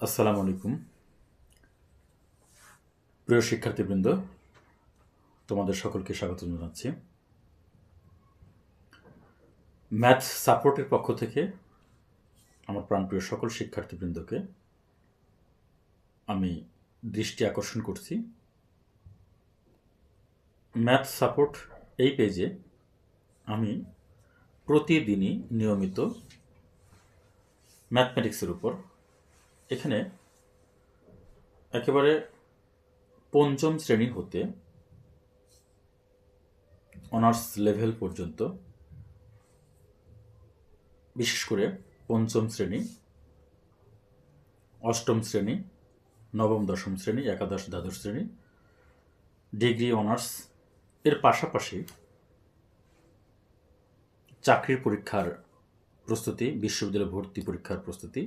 আসসালামু আলাইকুম। প্রিয় শিক্ষার্থীবৃন্দ, তোমাদের সকলকে স্বাগত জানাচ্ছি। ম্যাথ সাপোর্টের পক্ষ থেকে আমার প্রাণপ্রিয় সকল শিক্ষার্থীবৃন্দকে আমি দৃষ্টি আকর্ষণ করছি। ম্যাথ সাপোর্ট এই পেজে আমি প্রতিদিনই নিয়মিত ম্যাথমেটিক্সের উপর এখানে একেবারে পঞ্চম শ্রেণি হতে অনার্স লেভেল পর্যন্ত, বিশেষ করে পঞ্চম শ্রেণি, অষ্টম শ্রেণি, নবম, দশম শ্রেণি, একাদশ, দ্বাদশ শ্রেণি, ডিগ্রি, অনার্স, এর পাশাপাশি চাকরির পরীক্ষার প্রস্তুতি, বিশ্ববিদ্যালয় ভর্তি পরীক্ষার প্রস্তুতি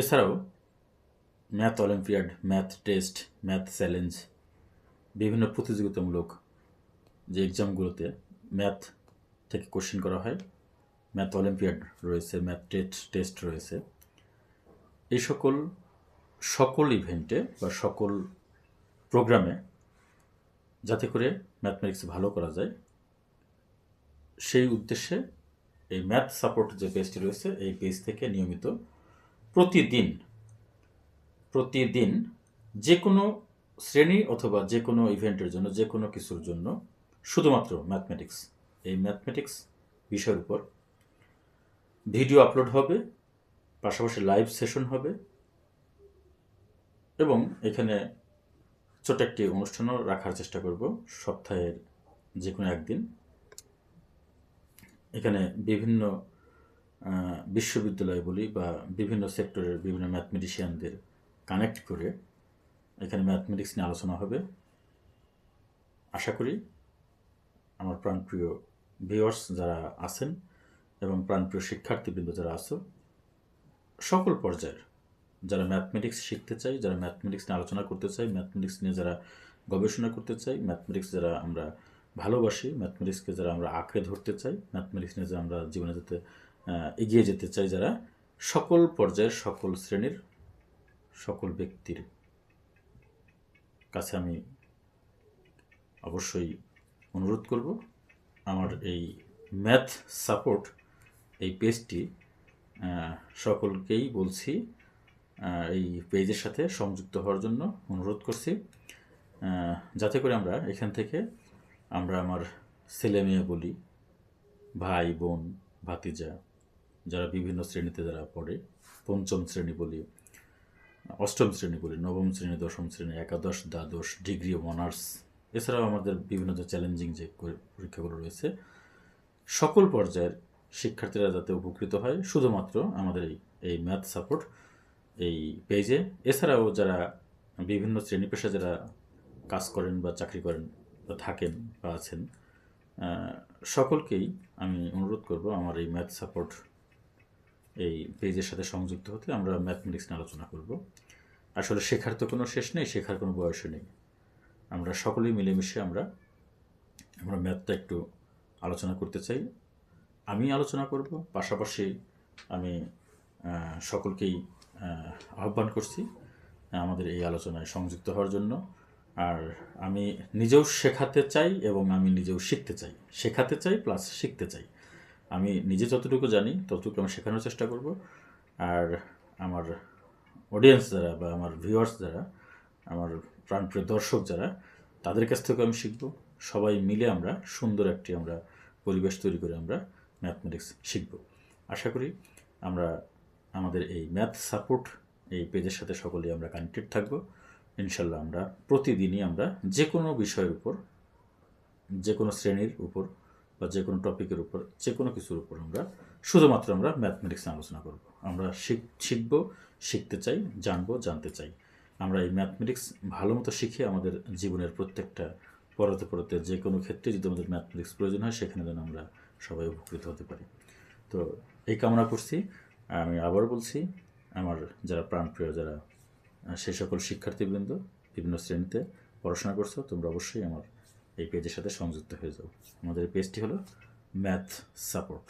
এছাড়াও math olympiad math test math challenge বিভিন্ন প্রতিযোগিতামূলক যে এক্সামগুলোতে ম্যাথ থেকে কোশ্চেন করা হয় ম্যাথ অলিম্পিয়াড রয়েছে ম্যাথ টেস্ট টেস্ট রয়েছে। এই সকল সকল ইভেন্টে বা সকল প্রোগ্রামে যাতে করে ম্যাথমেটিক্স ভালো করা যায়, সেই উদ্দেশ্যে এই ম্যাথ সাপোর্ট যে পেজটি রয়েছে, এই পেজ থেকে নিয়মিত প্রতিদিন প্রতিদিন যে কোনো শ্রেণি অথবা যে কোনো ইভেন্টের জন্য যে কোনো কিছুর জন্য, শুধুমাত্র ম্যাথমেটিক্স এই ম্যাথমেটিক্স বিষয়ের উপর ভিডিও আপলোড হবে, পাশাপাশি লাইভ সেশন হবে এবং এখানে ছোট একটি অনুষ্ঠানও রাখার চেষ্টা করব সপ্তাহের যে কোনো একদিন। এখানে বিভিন্ন বিশ্ববিদ্যালয় বলি বা বিভিন্ন সেক্টরের বিভিন্ন ম্যাথমেটিশিয়ানদের কানেক্ট করে এখানে ম্যাথমেটিক্স নিয়ে আলোচনা হবে। আশা করি আমার প্রাণপ্রিয় ভিউয়ার্স যারা আছেন এবং প্রাণপ্রিয় শিক্ষার্থীবৃন্দ যারা আছো, সকল পর্যায়ের যারা ম্যাথমেটিক্স শিখতে চাই, যারা ম্যাথমেটিক্স নিয়ে আলোচনা করতে চাই, ম্যাথমেটিক্স নিয়ে যারা গবেষণা করতে চাই, ম্যাথমেটিক্স যারা আমরা ভালোবাসি, ম্যাথমেটিক্সকে যারা আমরা আঁকড়ে ধরতে চাই, ম্যাথমেটিক্স নিয়ে যারা আমরা জীবনে যেতে এগিয়ে যেতে চাই যারা সকল পর্যায়ের সকল শ্রেণির সকল ব্যক্তির কাছে আমি অবশ্যই অনুরোধ করব। আমার এই ম্যাথ সাপোর্ট এই পেজটি সকলকেই বলছি এই পেজের সাথে সংযুক্ত হওয়ার জন্য অনুরোধ করছি। যাতে করে আমরা এখান থেকে আমরা আমার ছেলে মেয়ে বলি, ভাই, বোন, ভাতিজা যারা বিভিন্ন শ্রেণীতে যারা পড়ে, পঞ্চম শ্রেণি বলি, অষ্টম শ্রেণি বলি, নবম শ্রেণি, দশম শ্রেণি, একাদশ, দ্বাদশ, ডিগ্রি, অনার্স, এছাড়াও আমাদের বিভিন্ন যে চ্যালেঞ্জিং যে পরীক্ষাগুলো রয়েছে, সকল পর্যায়ের শিক্ষার্থীরা যাতে উপকৃত হয়, শুধুমাত্র আমাদের এই এই ম্যাথ সাপোর্ট এই পেজে এছাড়াও যারা বিভিন্ন শ্রেণি পেশা যারা কাজ করেন বা চাকরি করেন বা থাকেন বা আছেন সকলকেই আমি অনুরোধ করব আমার এই ম্যাথ সাপোর্ট এই পেজের সাথে সংযুক্ত হতে আমরা ম্যাথমেটিক্স নিয়ে আলোচনা করব। আসলে শেখার তো কোনো শেষ নেই, শেখার কোনো বয়সও নেই। আমরা সকলেই মিলেমিশে আমরা আমরা ম্যাথটা একটু আলোচনা করতে চাই। আমি আলোচনা করব, পাশাপাশি আমি সকলকেই আহ্বান করছি আমাদের এই আলোচনায় সংযুক্ত হওয়ার জন্য। আর আমি নিজেও শেখাতে চাই এবং আমি নিজেও শিখতে চাই। শেখাতে চাই প্লাস শিখতে চাই। আমি নিজে যতটুকু জানি, ততটুকু আমি শেখানোর চেষ্টা করব। আর আমার অডিয়েন্স যারা বা আমার ভিউয়ার্স যারা, আমার প্রাণপ্রিয় দর্শক যারা, তাদের কাছ থেকে আমি শিখব। সবাই মিলে আমরা সুন্দর একটি আমরা পরিবেশ তৈরি করে আমরা ম্যাথমেটিক্স শিখব। আশা করি আমরা আমাদের এই ম্যাথ সাপোর্ট এই পেজের সাথে সকলেই আমরা কানেক্টেড থাকব। ইনশাল্লাহ আমরা প্রতিদিনই আমরা যে কোনো বিষয়ের উপর যে কোনো শ্রেণির উপর বা যে কোনো টপিকের উপর, যে কোনো কিছুর উপর আমরা, শুধুমাত্র আমরা ম্যাথমেটিক্স আলোচনা করব। আমরা শিখ, শিখব, শিখতে চাই, জানব, জানতে চাই। আমরা এই ম্যাথমেটিক্স ভালো মতো শিখে আমাদের জীবনের প্রত্যেকটা পড়াতে পড়াতে যে কোনো ক্ষেত্রে যদি আমাদের ম্যাথমেটিক্স প্রয়োজন হয়, সেখানে যেন আমরা সবাই উপকৃত হতে পারি। তো এই কামনা করছি। আমি আবার বলছি, আমার যারা প্রাণপ্রিয়, যারা সেই সকল শিক্ষার্থীবৃন্দ, বিভিন্ন শ্রেণীতে পড়াশোনা করছ, তোমরা অবশ্যই আমার এই পেজের সাথে সংযুক্ত হয়ে যাও। আমাদের পেজটি হলো ম্যাথ সাপোর্ট